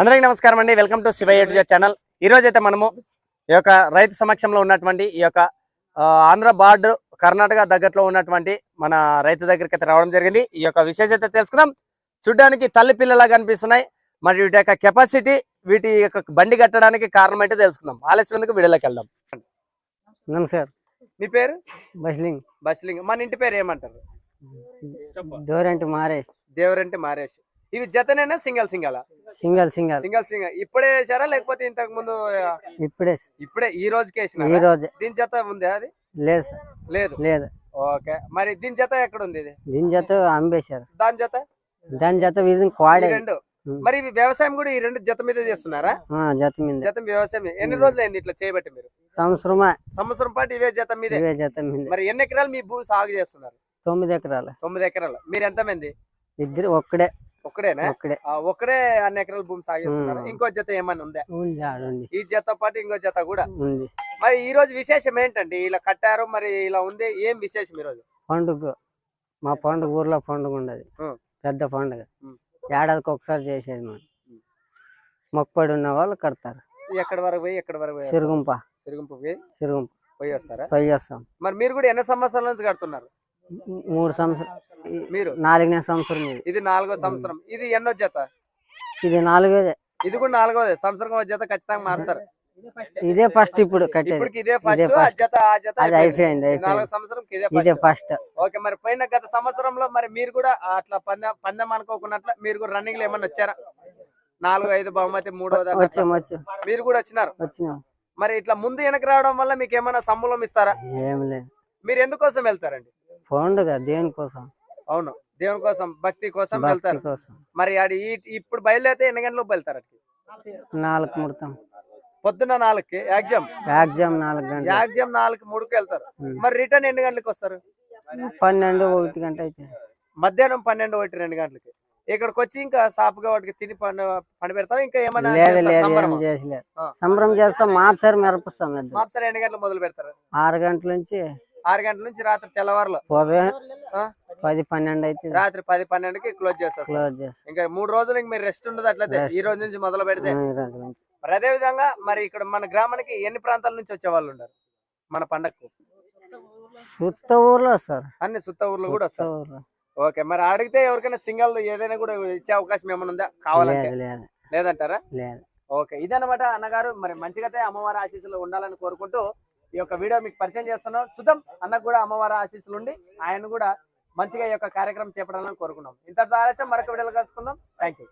అందరికీ నమస్కారం అండి. వెల్కమ్ టు శివ ఎడ్జా ఛానల్ ఈ రోజు అయితే మనము ఈ యొక్క రైతు సమక్షంలో ఉన్నటువంటి ఈ యొక్క ఆంధ్ర బార్డర్ కర్ణాటక దగ్గరలో ఉన్నటువంటి మన రైతు దగ్గరికి అయితే రావడం జరిగింది. ఈ యొక్క విశేషత తెలుసుకుందాం. చూడడానికి తల్లి పిల్లలా కనిపిస్తున్నాయి మరి వీటి యొక్క కెపాసిటీ వీటి యొక్క బండి కట్టడానికి కారణం అయితే తెలుసుకుందాం. ఆలస్యం ఎందుకు? వీడియోలోకి వెళ్దాం. నమస్కార్ మీ పేరు? బస్లింగ్. బస్లింగ్. మన ఇంటి పేరు ఏమంటారు? దోరంటి మారేష్. దేవరంటి మారేష్. ఇవి జతనేనా single single? Single single. Single single. ఇప్పుడే వేసారా లేకపోతే ఇంతకు ముందు ఇప్పుడే ఇప్పుడే ఈ రోజుకి ఈ వేసిన రోజే. దీని జత ఉందా అది? లేదు సార్. లేదు. లేదు. ఓకే. మరి దీని జత ఎక్కడ ఉంది ఇది? దీని జత అమ్మేశారు దాని జత? దాని జత ఇది ఈ కోడే రెండు. మరి ఇవి వ్యవసాయం కూడా ఈ రెండు జత మీద చేస్తున్నారా? జత మీద. జత వ్యవసాయం ఎన్ని. రోజులు అయింది ఇట్లా చేయబట్టి మీరు? సంవత్సరమా. సంవత్సరం పాటు ఇవే జత మీదే. ఇవే జత మీద. మరి ఎన్ని ఎకరాలు మీ భూమి సాగు చేస్తున్నారు? తొమ్మిది ఎకరాలు. తొమ్మిది ఎకరాలు. మీరు ఎంత మంది ఇద్దరు ఒక్కడే. ఒక్కడేనా? ఒక్కడే. ఆ, ఒక్కడే అన్ని ఎకరాలు భూమి సాగు చేస్తున్నారు ఉం. ఇంకో జత ఏమన్నా ఉందా? ఈ జత పాటు ఇంకో జత కూడా? ఉంది. మరి ఈ రోజు విశేషం ఏంటండి? ఇలా కట్టారు మరి ఇలా ఉంది ఏం విశేషం ఈ రోజు? పండుగ. మా పండుగ ఊర్లో పండుగ ఉండదు. పెద్ద పండుగ. ఏడాదికి ఒకసారి చేసేది మనం. మొక్కపడి ఉన్న వాళ్ళు కడతారు. ఎక్కడి వరకు పోయి ఎక్కడి వరకు పోయి సిరుగుంప. సిరుగుంపు పోయి? సిరుగుంప. పోయి వస్తారా? పోయి వస్తాం. మరి మీరు కూడా ఎన్ని సంవత్సరాల నుంచి కడుతున్నారు? మూడు సంవత్సరం మీరు? నాలుగనే సంవత్సరం ఇది. నాలుగో సంవత్సరం. ఇది ఎన్నో జత? ఇది నాలుగోదే. ఇది కూడా నాలుగోది. సంవత్సరం జత ఖచ్చితంగా మారుస్తారు. ఇదే ఫస్ట్ ఇప్పుడు ఇదే ఫస్ట్ ఆ first. జత ఆ జత అది అయిపోయింది. నాలుగో ఇదే ఫస్ట్ ఓకే మరి పోయిన గత సంవత్సరంలో మరి మీరు కూడా అట్లా పందెం పందెం అనుకోకున్నట్ల మీరు కూడా రన్నింగ్లో ఏమన్నా వచ్చారా? నాలుగు ఐదు బహుమతి మూడో దాకా వచ్చాం వచ్చాం. మీరు కూడా వచ్చినారు? వచ్చినాం. మరి ఇట్లా ముందు వెనక రావడం వల్ల మీకు ఏమైనా సంబలం ఇస్తారా? ఏం లేదు. మీరు ఎందుకోసం వెళ్తారండి? పండుగ దేనికోసం? అవును. దేవుని కోసం భక్తి కోసం వెళ్తారు. మరి ఆడి ఇప్పుడు బయలుదేరితే ఎన్ని గంటలకు వెళ్తారు నాలుగు ముడతాం. పొద్దున్న నాలుగుకి ఎగ్జామ్? ఎగ్జామ్ నాలుగు గంటలు ఎగ్జామ్ నాలుగు మూడుకి వెళ్తారు. మరి రిటర్న్ ఎన్ని గంటలకు వస్తారు? పన్నెండు ఒకటి గంట అయితే. మధ్యాహ్నం పన్నెండు ఒకటి రెండు గంటలకి. ఇక్కడికి వచ్చి ఇంకా సాపుగా వాటికి తిని పండు పండి పెడతారు? ఇంకా ఏమన్నా లేదు? చేసలేదు. సంబరం చేస్తాం మాపసారి మిరపిస్తాం మాపుతారు ఎన్ని గంటలు మొదలు పెడతారు? ఆరు గంటల నుంచి ఆరు గంటల నుంచి రాత్రి తెల్లవారులు. ఉదయం? పది పన్నెండు అయితే రాత్రి పది పన్నెండుకి క్లోజ్ చేస్తారు క్లోజ్ చేస్తాం. ఇంకా మూడు రోజులు మీరు రెస్ట్ ఉండదు అట్లయితే. ఈ రోజు నుంచి మొదలు పెడితే. ఆ, ఈ రోజు నుంచి. మరి అదే విధంగా మరి ఇక్కడ మన గ్రామానికి ఎన్ని ప్రాంతాల నుంచి వచ్చే వాళ్ళు ఉన్నారు? మన పండగకు సుత్త ఊర్లో వస్తారు అన్ని సుత్త ఊర్లు కూడా వస్తారు ఓకే మరి అడిగితే ఎవరికైనా సింగల్ ఏదైనా కూడా ఇచ్చే అవకాశం ఏమైనా ఉందా? కావాలంటే. లేదు లేదు. లేదంటారా? లేదు. ఓకే ఇదన్నమాట అన్నగారు. మరి మంచిగా అమ్మవారి ఆశీస్సులు ఉండాలని కోరుకుంటూ ఈ యొక్క వీడియో మీకు పరిచయం చేస్తున్నాం. చూద్దాం. అన్నకు కూడా అమ్మవారి ఆశీస్సులు ఉండి ఆయన కూడా మంచిగా ఈ యొక్క కార్యక్రమం చేపడాలని కోరుకున్నాం ఇంతటితో ఆలస్యం. మరొక వీడియోలో కలుసుకుందాం. Thank you